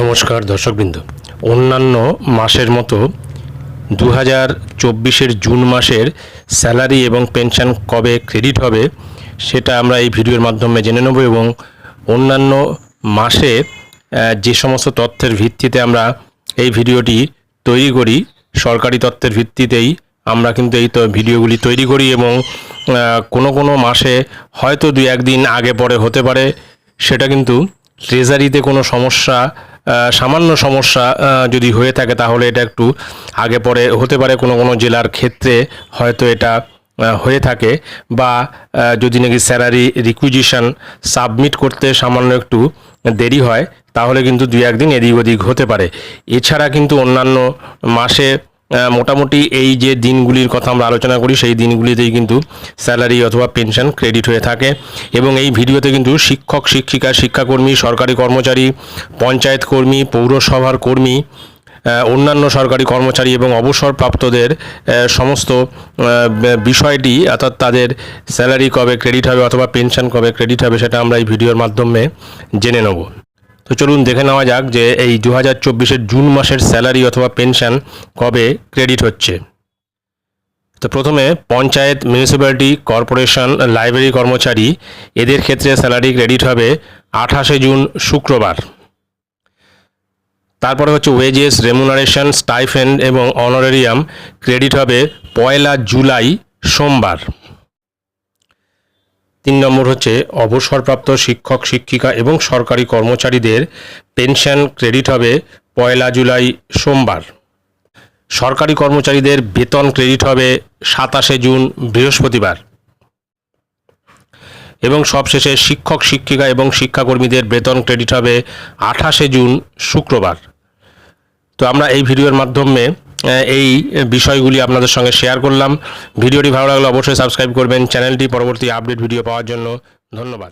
নমস্কার দর্শকবৃন্দ। অন্যান্য মাসের মতো দু হাজার চব্বিশের জুন মাসের স্যালারি এবং পেনশন কবে ক্রেডিট হবে সেটা আমরা এই ভিডিওর মাধ্যমে জেনে নেব এবং অন্যান্য মাসে যে সমস্ত তথ্যের ভিত্তিতে আমরা এই ভিডিওটি তৈরি করি, সরকারি তথ্যের ভিত্তিতেই আমরা কিন্তু এই ভিডিওগুলি তৈরি করি এবং কোনো কোনো মাসে হয়তো দুই একদিন আগে পরে হতে পারে, সেটা কিন্তু ট্রেজারিতে কোনো সমস্যা সামান্য সমস্যা যদি হয়ে থাকে তাহলে এটা একটু আগে পরে হতে পারে। কোনো কোনো জেলার ক্ষেত্রে হয়তো এটা হয়ে থাকে বা যদি নাকি স্যালারি রিকুইজিশন সাবমিট করতে সামান্য একটু দেরি হয়, তাহলে কিন্তু দুই, একদিন এদিক ওদিক হতে পারে। এছাড়া কিন্তু অন্যান্য মাসে মোটামুটি এই যে দিনগুলির কথা আমরা আলোচনা করি সেই দিনগুলিতেই কিন্তু স্যালারি অথবা পেনশন ক্রেডিট হয়ে থাকে এবং এই ভিডিওতে কিন্তু শিক্ষক শিক্ষিকা শিক্ষাকর্মী সরকারি কর্মচারী পঞ্চায়েত কর্মী পৌরসভার কর্মী অন্যান্য সরকারি কর্মচারী এবং অবসরপ্রাপ্তদের সমস্ত বিষয়টি অর্থাৎ তাদের স্যালারি কবে ক্রেডিট হবে অথবা পেনশন কবে ক্রেডিট হবে সেটা আমরা এই ভিডিওর মাধ্যমে জেনে নেব। তো চলুন দেখে নেওয়া যাক যে এই দু হাজার চব্বিশের জুন মাসের স্যালারি অথবা পেনশন কবে ক্রেডিট হচ্ছে। তো প্রথমে পঞ্চায়েত, মিউনিসিপ্যালিটি, কর্পোরেশন, লাইব্রেরি কর্মচারী, এদের ক্ষেত্রে স্যালারি ক্রেডিট হবে আঠাশে জুন শুক্রবার। তারপরে হচ্ছে ওয়েজেস, রেমুনারেশন, স্টাইফেন্ড এবং অনারেরিয়াম ক্রেডিট হবে পয়লা জুলাই সোমবার। তিন নম্বর হচ্ছে অবসরপ্রাপ্ত শিক্ষক, শিক্ষিকা এবং সরকারি কর্মচারীদের পেনশন ক্রেডিট হবে পয়লা জুলাই সোমবার। সরকারি কর্মচারীদের বেতন ক্রেডিট হবে সাতাশে জুন, বৃহস্পতিবার। এবং সবশেষে শিক্ষক, শিক্ষিকা এবং শিক্ষাকর্মীদের বেতন ক্রেডিট হবে আঠাশে জুন, শুক্রবার। তো আমরা এই ভিডিওর মাধ্যমে এই বিষয়গুলি আপনাদের সঙ্গে শেয়ার করলাম। ভিডিওটি ভালো লাগলে অবশ্যই সাবস্ক্রাইব করবেন। চ্যানেলটি পরবর্তী আপডেট ভিডিও পাওয়ার জন্য ধন্যবাদ।